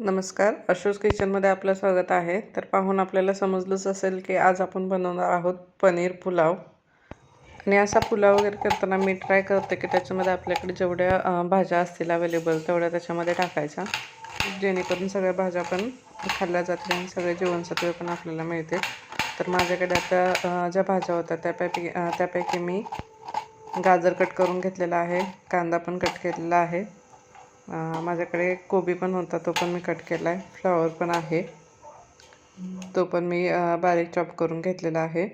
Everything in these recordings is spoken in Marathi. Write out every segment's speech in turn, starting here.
नमस्कार अशोज किचनमध्ये आपलं स्वागत आहे. तर पाहून आपल्याला समजलंच असेल की आज आपण बनवणार आहोत पनीर पुलाव. आणि असा पुलाव वगैरे करताना मी ट्राय करते की त्याच्यामध्ये आपल्याकडे जेवढ्या भाज्या असतील अवेलेबल तेवढ्या त्याच्यामध्ये टाकायच्या. जेणेकरून सगळ्या भाज्या पण खाल्ल्या जातील आणि सगळे जीवनसत्वे पण आपल्याला मिळते तर माझ्याकडे आता ज्या भाज्या होत्या त्यापैकी त्यापैकी मी गाजर कट करून घेतलेला आहे कांदा पण कट केलेला आहे. माझ्याकडे कोबी पण होता तो पण मी कट केला आहे फ्लॉवर पण आहे. तो पण मी बारीक चॉप करून घेतलेला आहे.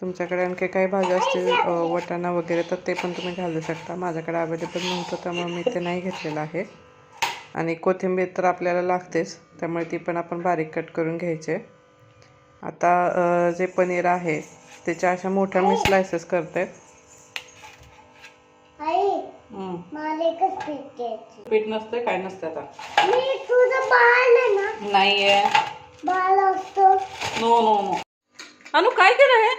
तुमच्याकडे आणखी काही भाज्या असतील वटाणा वगैरे तर ते पण तुम्ही घालू शकता. माझ्याकडे अवेलेबल नव्हतं त्यामुळे मी ते नाही घेतलेलं आहे. आणि कोथिंबीर तर आपल्याला लागतेच त्यामुळे ती पण आपण बारीक कट करून घ्यायचे. आता जे पनीर आहे त्याच्या अशा मोठ्या मी स्लायसेस करते. आई मला एकच पीठ द्यायची पीठ नसतं काय नसतं आता? मी तुझं बाळ आहे ना? नाही आहे बाळ असतो. No no no. अनु काय केलं हे?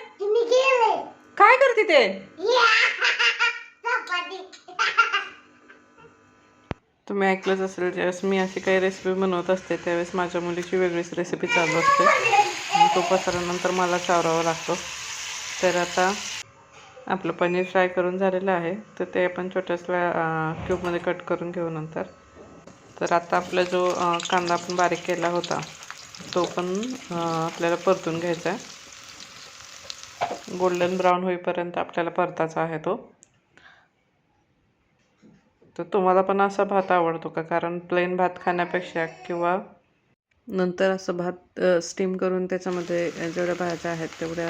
गेले काय करते ते? चपाती. तुम्ही ऐकलंच असेल ज्यावेळेस मी अशी काही रेसिपी बनवत असते त्यावेळेस माझ्या मुलीची वेगळीच रेसिपी चालू असते. आणि तो पसरल्यानंतर मला चावरावा लागतो. तर आता आपलं पनीर फ्राय करून झालेलं आहे. तर ते आपण छोट्याशा क्यूबमध्ये कट करून घेऊ नंतर. तर आता आपला जो कांदा आपण बारीक केला होता तो पण आपल्याला परतून घ्यायचा आहे. गोल्डन ब्राऊन होईपर्यंत आपल्याला परताचा आहे तो. तर तुम्हाला पण असा भात आवडतो का? कारण प्लेन भात खाण्यापेक्षा किंवा नंतर असं भात स्टीम करून त्याच्यामध्ये जेवढ्या भाज्या आहेत तेवढ्या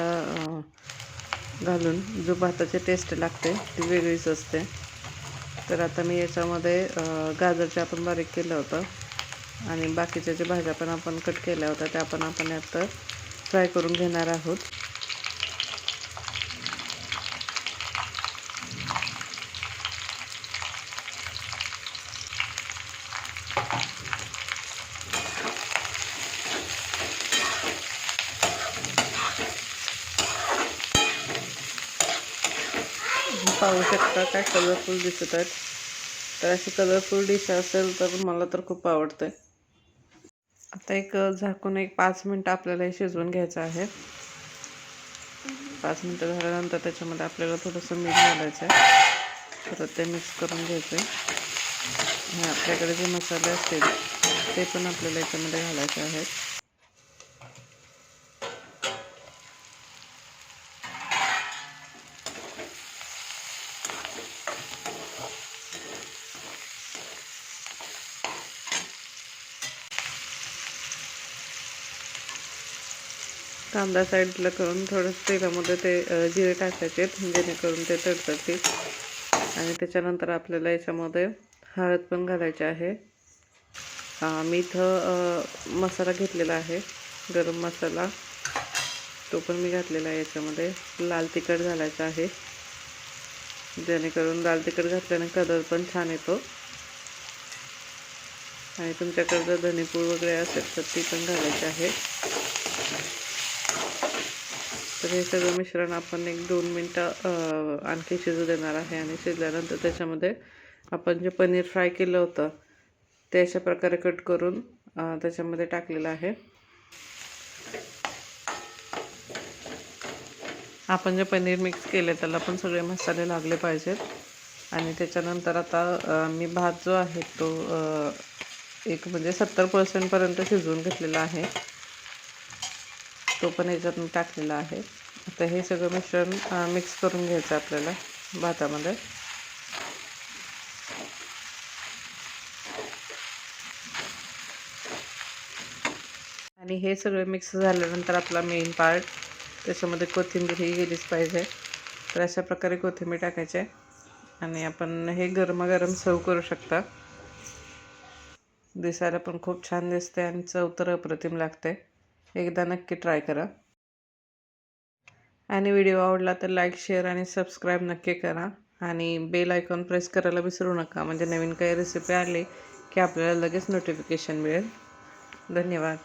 घालून जो भाताची टेस्ट लागते ती वेगळीच असते. तर आता मी याच्यामध्ये अ, गाजरचे आपण बारीक केलं होतं. आणि बाकीच्या ज्या भाज्या पण आपण कट केल्या होत्या त्या पण आपण यात फ्राय करून घेणार आहोत. पाहू शकता काय कलरफुल दिसत आहेत. तर अशी कलरफुल डिश असेल तर मला तर खूप आवडते आता एक झाकून एक पाच मिनटं आपल्याला हे शिजवून घ्यायचं आहे. पाच मिनटं झाल्यानंतर त्याच्यामध्ये आपल्याला थोडंसं मीठ घालायचं आहे. परत ते मिक्स करून घ्यायचं आहे आणि आपल्याकडे जे मसाले असतील ते पण आपल्याला याच्यामध्ये घालायचे आहेत. कांदा साईडला करून थोडंसं तेलामध्ये ते जिरे टाकायचे आहेत, जेणेकरून ते तडतडतील. आणि त्याच्यानंतर आपल्याला याच्यामध्ये हळद पण घालायची आहे. मी इथं मसाला घेतलेला आहे. गरम मसाला. तो पण मी घातलेला आहे याच्यामध्ये. लाल तिखट घालायचं आहे. जेणेकरून लाल तिखट घातल्याने कलर पण छान येतो. आणि तुमच्याकडे जर धनेपूड वगैरे असेल तर ती पण घालायची आहे. तर हे सगळं मिश्रण आपण एक दोन मिनटं आणखी शिजू देणार आहे आणि शिजल्यानंतर त्याच्यामध्ये आपण जे पनीर फ्राय केलं होतं ते अशा प्रकारे कट करून त्याच्यामध्ये टाकलेलं आहे. आपण जे पनीर मिक्स केले त्याला पण सगळे मसाले लागले पाहिजेत. आणि त्याच्यानंतर आता मी भात जो आहे तो एक म्हणजे सत्तर पर्सेंटपर्यंत शिजवून घेतलेला आहे. तो पण याच्यात मी टाकलेला आहे. आता हे सगळं मिश्रण मिक्स करून घ्यायचं आपल्याला भातामध्ये. आणि हे सगळं मिक्स झाल्यानंतर आपला मेन पार्ट त्याच्यामध्ये कोथिंबीर ही गेलीच पाहिजे. तर अशा प्रकारे कोथिंबीर टाकायचे आणि आपण हे गरमागरम सर्व करू शकता. दिसायला पण खूप छान दिसते आणि चव तर अप्रतिम लागते. एकदा नक्की ट्राय करा. आणि व्हिडिओ आवडला तर लाईक शेअर आणि सबस्क्राईब नक्की करा. आणि बेल आयकॉन प्रेस करायला विसरू नका. म्हणजे नवीन काही रेसिपी आली की आपल्याला लगेच नोटिफिकेशन मिळेल. धन्यवाद.